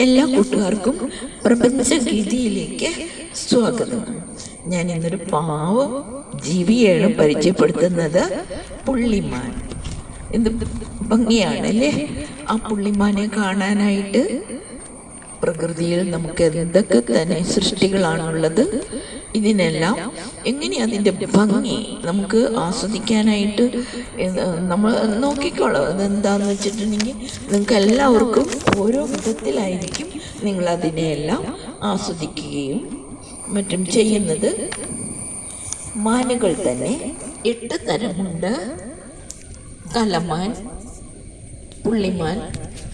എല്ലാ കൂട്ടുകാർക്കും പ്രപഞ്ചഗീതിയിലേക്ക് സ്വാഗതം. ഞാൻ ഇന്നൊരു പാവ ജീവിയാണ് പരിചയപ്പെടുത്തുന്നത് പുള്ളിമാൻ. എന്ത് ഭംഗിയാണല്ലേ? ആ പുള്ളിമാനെ കാണാനായിട്ട് പ്രകൃതിയിൽ നമുക്ക് എന്തൊക്കെ തന്നെ സൃഷ്ടികളാണുള്ളത് ഇതിനെല്ലാം എങ്ങനെ അതിന്റെ ഭംഗി നമുക്ക് ആസ്വദിക്കാനായിട്ട് നമ്മൾ നോക്കിക്കോളാം. അതെന്താണെന്ന് വെച്ചിട്ടുണ്ടെങ്കിൽ നിങ്ങൾക്ക് എല്ലാവർക്കും ഓരോ വിധത്തിലായിരിക്കും നിങ്ങൾ അതിനെയെല്ലാം ആസ്വദിക്കുകയും മറ്റും ചെയ്യുന്നത്. മാനുകൾ തന്നെ എട്ട് തരമുണ്ട്. കലമാൻ പുള്ളിമാൻ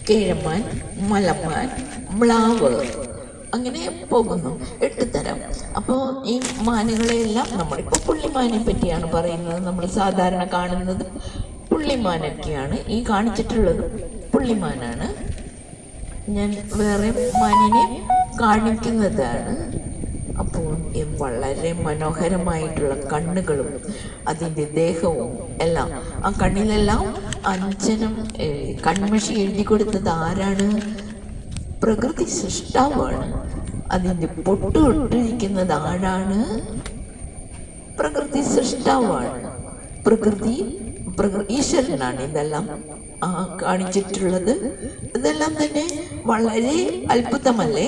കേഴമാൻ മലമാൻ മ്ലാവ് അങ്ങനെ പോകുന്നു. എട്ട് തരം. അപ്പോൾ ഈ മാനുകളെല്ലാം നമ്മളിപ്പോൾ പുള്ളിമാനെ പറ്റിയാണ് പറയുന്നത്. നമ്മൾ സാധാരണ കാണുന്നത് പുള്ളിമാനൊക്കെയാണ്. ഈ കാണിച്ചിട്ടുള്ളത് പുള്ളിമാനാണ്. ഞാൻ വേറെ മാനിനെ കാണിക്കുന്നതാണ്. അപ്പോൾ വളരെ മനോഹരമായിട്ടുള്ള കണ്ണുകളും അതിന്റെ ദേഹവും എല്ലാം ആ കണ്ണിലെല്ലാം അഞ്ചനം കൺമഷി എഴുതി കൊടുത്തത് ആരാണ്? പ്രകൃതി സൃഷ്ടാവാണ്. അതിന്റെ പൊട്ടുവിട്ടിരിക്കുന്നത് ആരാണ്? പ്രകൃതി സൃഷ്ടാവാണ്. പ്രകൃതി പ്രകൃ ഈശ്വരനാണ് ഇതെല്ലാം കാണിച്ചിട്ടുള്ളത്. ഇതെല്ലാം തന്നെ വളരെ അത്ഭുതമല്ലേ?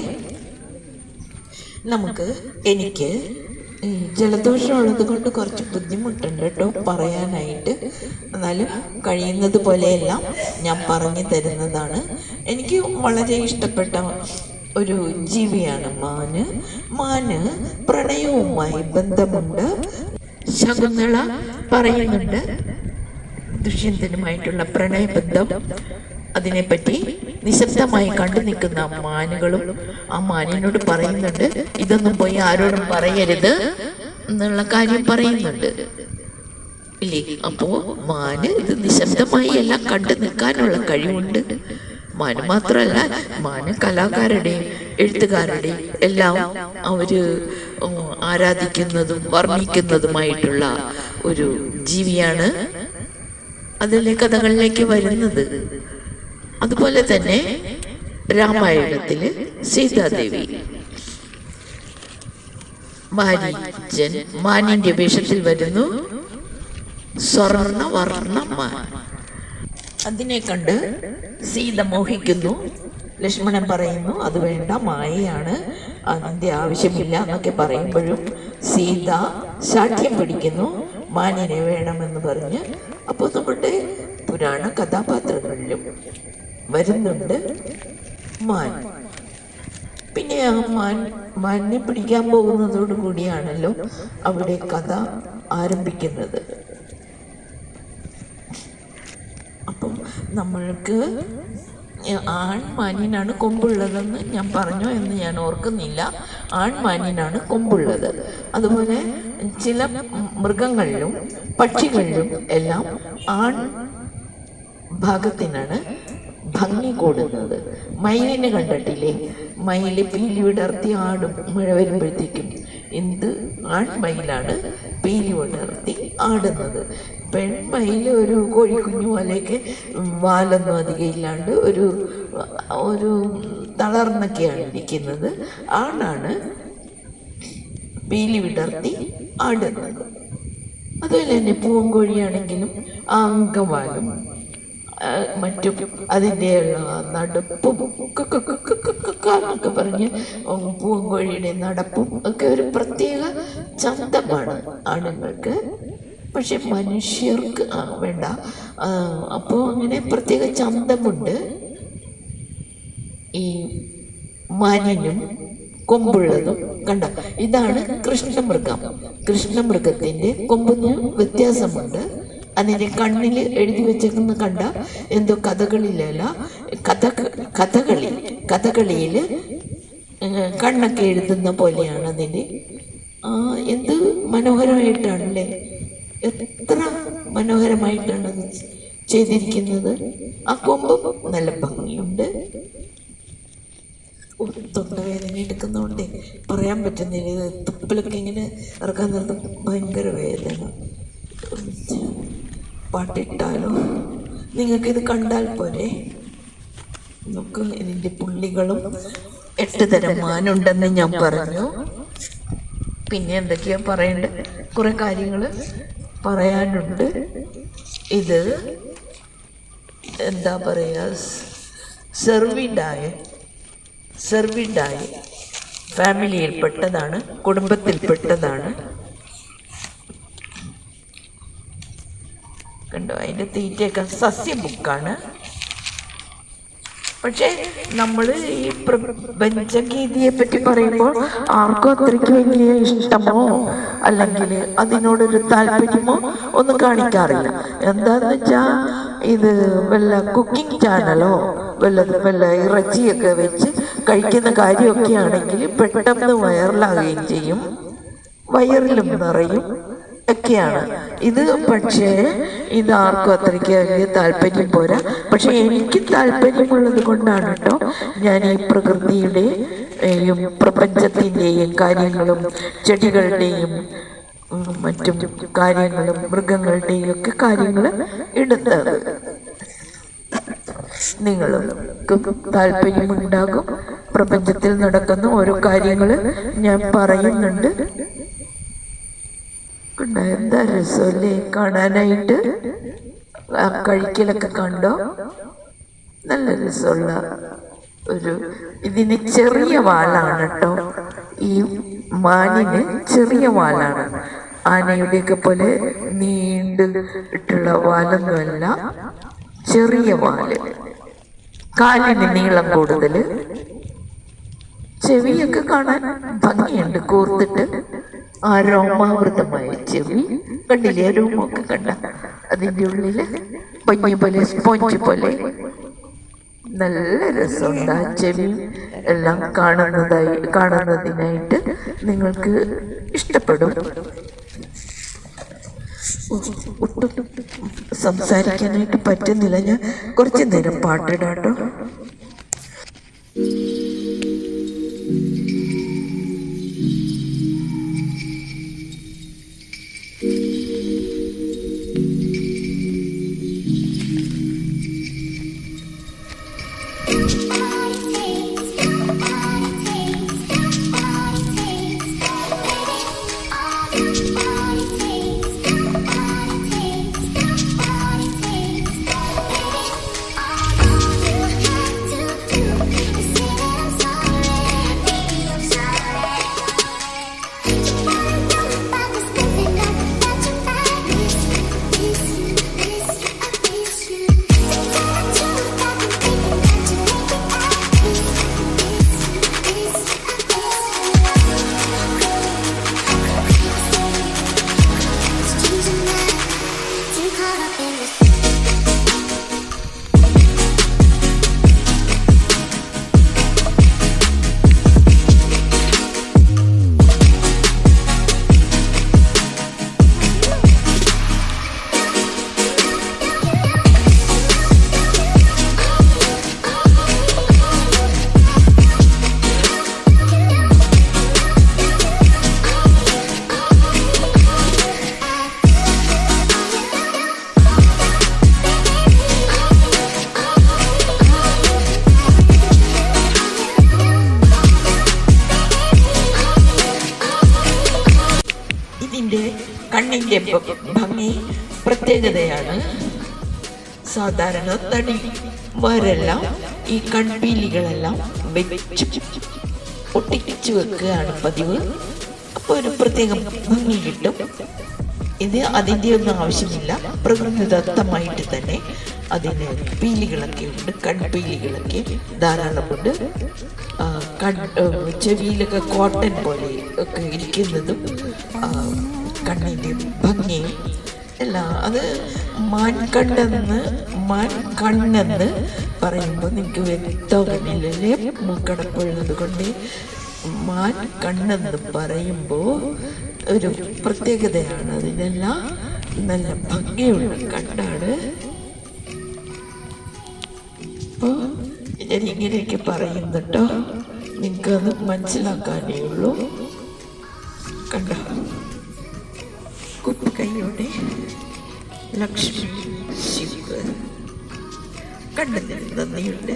നമുക്ക് എനിക്ക് ജലദോഷം ജലദോഷമുള്ളത് കൊണ്ട് കുറച്ച് ബുദ്ധിമുട്ടുണ്ട് കേട്ടോ പറയാനായിട്ട്. എന്നാലും കഴിയുന്നത് പോലെയെല്ലാം ഞാൻ പറഞ്ഞു തരുന്നതാണ്. എനിക്ക് വളരെ ഇഷ്ടപ്പെട്ട ഒരു ജീവിയാണ് മാന്. മാന് പ്രണയവുമായി ബന്ധമുണ്ട്. ശകുന്തള പറയുന്നുണ്ട് ദുഷ്യന്തനുമായിട്ടുള്ള പ്രണയബന്ധം അതിനെപ്പറ്റി നിശബ്ദമായി കണ്ടു നിൽക്കുന്ന മാനുകളും ആ മാനിനോട് പറയുന്നുണ്ട് ഇതൊന്നും പോയി ആരോടും പറയരുത് എന്നുള്ള കാര്യം പറയുന്നുണ്ട്. ഇല്ലേ? അപ്പോ മാന് ഇത് നിശബ്ദമായി എല്ലാം കണ്ടു നിൽക്കാനുള്ള കഴിവുണ്ട്. മാന് മാത്രമല്ല മാന് കലാകാരുടെയും എഴുത്തുകാരുടെയും എല്ലാം അവർ ആരാധിക്കുന്നതും വർണിക്കുന്നതുമായിട്ടുള്ള ഒരു ജീവിയാണ് അതിലെ കഥകളിലേക്ക് വരുന്നത്. അതുപോലെ തന്നെ രാമായണത്തിൽ സീതാദേവി. മാനിജൻ മാനിന്റെ വേഷത്തിൽ വരുന്നു. സ്വർണ വർണ മാൻ അതിനെ കണ്ട് സീത മോഹിക്കുന്നു. ലക്ഷ്മണൻ പറയുന്നു അത് വേണ്ട മായയാണ്. അതിന്റെ ആവശ്യമില്ല എന്നൊക്കെ പറയുമ്പോഴും സീത ശാഠ്യം പിടിക്കുന്നു. മാനിനെ വേണമെന്ന് പറഞ്ഞ്. അപ്പോൾ നമ്മുടെ പുരാണ കഥാപാത്രങ്ങളിലും വരുന്നുണ്ട് മാൻ. പിന്നെ ആ മാൻ മാനിനെ പിടിക്കാൻ പോകുന്നതോടു കൂടിയാണല്ലോ അവിടെ കഥ ആരംഭിക്കുന്നത്. അപ്പം നമ്മൾക്ക് ആൺമാനിനാണ് കൊമ്പുള്ളതെന്ന് ഞാൻ പറഞ്ഞു എന്ന് ഞാൻ ഓർക്കുന്നില്ല. ആൺമാനിനാണ് കൊമ്പുള്ളത്. അതുപോലെ ചില മൃഗങ്ങളിലും പക്ഷികളിലും എല്ലാം ആൺ ഭാഗത്തിനാണ് ഭംഗി കൂടുന്നത്. മയിലിനെ കണ്ടിട്ടില്ലേ? മയിൽ പീലി വിടർത്തി ആടും മഴ വരുമ്പോഴത്തേക്കും. എന്ത്? ആൺമയിലാണ് പീലി വിടർത്തി ആടുന്നത്. പെൺമയിൽ ഒരു കോഴിക്കുഞ്ഞു പോലെയൊക്കെ വാലൊന്നും അധികം ഇല്ലാണ്ട് ഒരു ഒരു തളർന്നൊക്കെയാണ് ഇരിക്കുന്നത്. ആണാണ് പീലി വിടർത്തി ആടുന്നത്. അതുപോലെ തന്നെ പൂവൻകോഴിയാണെങ്കിലും ആ അങ്കവാലും മറ്റും അതിന്റെ നടപ്പും എന്നൊക്കെ പറഞ്ഞ് പൂങ്കോഴിയുടെ നടപ്പും ഒക്കെ ഒരു പ്രത്യേക ചന്തമാണ് ആണുങ്ങൾക്ക്. പക്ഷെ മനുഷ്യർക്ക് വേണ്ട. അപ്പോൾ അങ്ങനെ പ്രത്യേക ചന്തമുണ്ട്. ഈ മാനിനും കൊമ്പുള്ളതും കണ്ട. ഇതാണ് കൃഷ്ണമൃഗം. കൃഷ്ണമൃഗത്തിന്റെ കൊമ്പിന് വ്യത്യാസമുണ്ട്. അതിന്റെ കണ്ണിൽ എഴുതി വെച്ചേക്കുന്ന കണ്ട എന്തോ കഥകളിലല്ല കഥ കഥകളി കഥകളിയിൽ കണ്ണൊക്കെ എഴുതുന്ന പോലെയാണ് അതിന്റെ എന്ത് മനോഹരമായിട്ടാണല്ലേ? എത്ര മനോഹരമായിട്ടാണ് അത് ചെയ്തിരിക്കുന്നത്. ആ കൊമ്പ് നല്ല ഭംഗിയുണ്ട്. തൊണ്ടവേദന എടുക്കുന്നതുകൊണ്ടേ പറയാൻ പറ്റുന്നില്ല. തുപ്പലൊക്കെ ഇങ്ങനെ ഇറക്കാൻ നിർത്തും ഭയങ്കര വേദന. പാട്ടിട്ടാലോ നിങ്ങൾക്കിത് കണ്ടാൽ പോരെ. നമുക്ക് ഇതിന്റെ പുള്ളികളും എട്ട് തരം മാനുണ്ടെന്ന് ഞാൻ പറഞ്ഞു. പിന്നെ എന്തൊക്കെയാ പറയേണ്ടത് കുറെ കാര്യങ്ങൾ പറയാനുണ്ട്. ഇത് എന്താ പറയുക സെർവിഡായ സെർവിഡായ ഫാമിലിയിൽപ്പെട്ടതാണ് കുടുംബത്തിൽപ്പെട്ടതാണ് കണ്ടോ അതിന്റെ തീറ്റയൊക്കെ സസ്യ ബുക്കാണ് പക്ഷേ നമ്മൾ ഈ പ്രപഞ്ചഗീതിയെ പറ്റി പറയുമ്പോൾ ആർക്കും അത്രയ്ക്ക് വലിയ ഇഷ്ടമോ? അല്ലെങ്കിൽ അതിനോടൊരു താല്പര്യമോ ഒന്നും കാണിക്കാറില്ല. എന്താന്ന് വെച്ചാൽ ഇത് വല്ല കുക്കിംഗ് ചാനലോ വല്ല വല്ല ഇറച്ചിയൊക്കെ വെച്ച് കഴിക്കുന്ന കാര്യമൊക്കെ ആണെങ്കിൽ പെട്ടെന്ന് വൈറലാകുകയും ചെയ്യും. വയറിലും നിറയും. ഒക്കെയാണ്. ഇത് പക്ഷേ ഇത് ആർക്കും അത്രയ്ക്ക് വലിയ താല്പര്യം പോരാ. പക്ഷെ എനിക്ക് താല്പര്യമുള്ളത് കൊണ്ടാണ് കേട്ടോ ഞാൻ ഈ പ്രകൃതിയുടെയും പ്രപഞ്ചത്തിന്റെയും കാര്യങ്ങളും ചെടികളുടെയും മറ്റും കാര്യങ്ങളും മൃഗങ്ങളുടെയും ഒക്കെ കാര്യങ്ങൾ എടുത്തത് നിങ്ങൾക്ക് താല്പര്യമുണ്ടാകും. പ്രപഞ്ചത്തിൽ നടക്കുന്ന ഓരോ കാര്യങ്ങൾ ഞാൻ പറയുന്നുണ്ട്. കണ്ടോ എന്താ രസമല്ലേ കാണാനായിട്ട് കഴിക്കലൊക്കെ കണ്ടോ? നല്ല രസമുള്ള ഒരു ഇതിന് ചെറിയ വാലാണ് കേട്ടോ. ഈ മാനിന് ചെറിയ വാലാണ് ആനയുടെയൊക്കെ പോലെ നീണ്ട് ഇട്ടുള്ള വാലൊന്നുമല്ല ചെറിയ വാൽ കാലിന് നീളം കൂടുതൽ ചെവിയൊക്കെ കാണാൻ ഭംഗിയുണ്ട് കൂർത്തിട്ട്. ആ രോമാവൃതമായ ചെവി കണ്ടില്ലേ രോമൊക്കെ കണ്ട. അതിന്റെ ഉള്ളിൽ പഞ്ഞി പോലെ സ്പോഞ്ച് പോലെ നല്ല രസമുണ്ട് ആ ചെവി. എല്ലാം കാണുന്നതായി കാണുന്നതിനായിട്ട് നിങ്ങൾക്ക് ഇഷ്ടപ്പെടും. ഒട്ടും സംസാരിക്കാനായിട്ട് പറ്റുന്നില്ല. ഞാൻ കുറച്ച് നേരം പാട്ടിടാട്ടോ. കണ്ണിന്റെ ഭംഗി പ്രത്യേകതയാണ്. സാധാരണ തടി വരെല്ലാം ഈ കൺപീലികളെല്ലാം വെച്ച് ഒട്ടിച്ചു വെക്കുകയാണ് പതിവ്. അപ്പോൾ ഒരു പ്രത്യേക ഭംഗി കിട്ടും. ഇത് അതിന്റെ ഒന്നും ആവശ്യമില്ല. പ്രകൃതിദത്തമായിട്ട് തന്നെ അതിന് പീലികളൊക്കെ ഉണ്ട് കൺപീലികളൊക്കെ ധാരാളമുണ്ട്. കൺ ചെവിയിലൊക്കെ കോട്ടൺ പോലെ ഒക്കെ ഇരിക്കുന്നതും ആ, ഭംഗി അല്ല അത് മാൻകണ്ണെന്ന് മാൻ കണ്ണെന്ന് പറയുമ്പോൾ നിങ്ങൾക്ക് വ്യക്തമാകുന്നില്ലല്ലേ മൂക്കടപ്പുള്ളത് കൊണ്ട് മാൻ കണ്ണെന്ന് പറയുമ്പോൾ ഒരു പ്രത്യേകതയാണ്. അതിനെല്ലാം നല്ല ഭംഗിയുള്ള കണ്ണാണ്. അപ്പോൾ ഞാൻ ഇങ്ങനെയൊക്കെ പറയുന്നുട്ടോ നിങ്ങൾക്കത് മനസ്സിലാക്കാനേ ഉള്ളൂ. ಲಕ್ಷ್ಮಿ ಶ್ರೀ ಕಣ್ಣು ಮನೆಯ ನನ್ ಬನ್ನಿರುತ್ತೆ